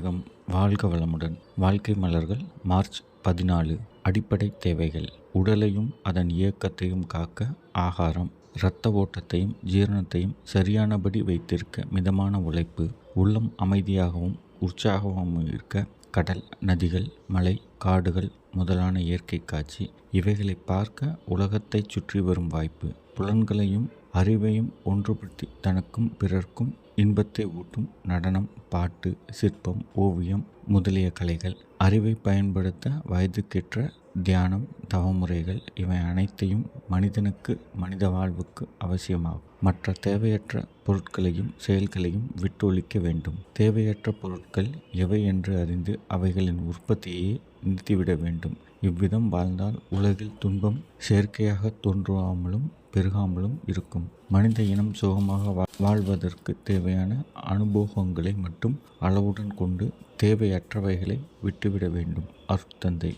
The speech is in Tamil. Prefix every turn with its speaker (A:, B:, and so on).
A: வையகம் வாழ்க வளமுடன். வாழ்க்கை மலர்கள் மார்ச் பதினாலு. அடிப்படை தேவைகள். உடலையும் அதன் இயக்கத்தையும் காக்க ஆகாரம். இரத்த ஓட்டத்தையும் ஜீரணத்தையும் சரியானபடி வைத்திருக்க மிதமான உழைப்பு. உள்ளம் அமைதியாகவும் உற்சாகமாகவும் இருக்க கடல் நதிகள் மலை காடுகள் முதலான இயற்கை காட்சி. இவைகளை பார்க்க உலகத்தைச் சுற்றி வரும் வாய்ப்பு. புலன்களையும் அறிவையும் ஒன்றுபடுத்தி தனக்கும் பிறர்க்கும் இன்பத்தை ஊட்டும் நடனம் பாட்டு சிற்பம் ஓவியம் முதலிய கலைகள். அறிவை பயன்படுத்த வயதுக்கேற்ற தியானம் தவமுறைகள் இவை அனைத்தையும் மனிதனுக்கு மனித வாழ்வுக்கு அவசியமாகும். மற்ற தேவையற்ற பொருட்களையும் செயல்களையும் விட்டொழிக்க வேண்டும். தேவையற்ற பொருட்கள் எவை என்று அறிந்து அவைகளின் உற்பத்தியை நிறுத்திவிட வேண்டும். இவ்விதம் வாழ்ந்தால் உலகில் துன்பம் செயற்கையாக தோன்றாமலும் பெருகாமலும் இருக்கும். மனித இனம் சுகமாக வாழ்வதற்கு தேவையான அனுபவங்களை மட்டும் அளவுடன் கொண்டு தேவையற்றவைகளை விட்டுவிட வேண்டும். அருட்தந்தை.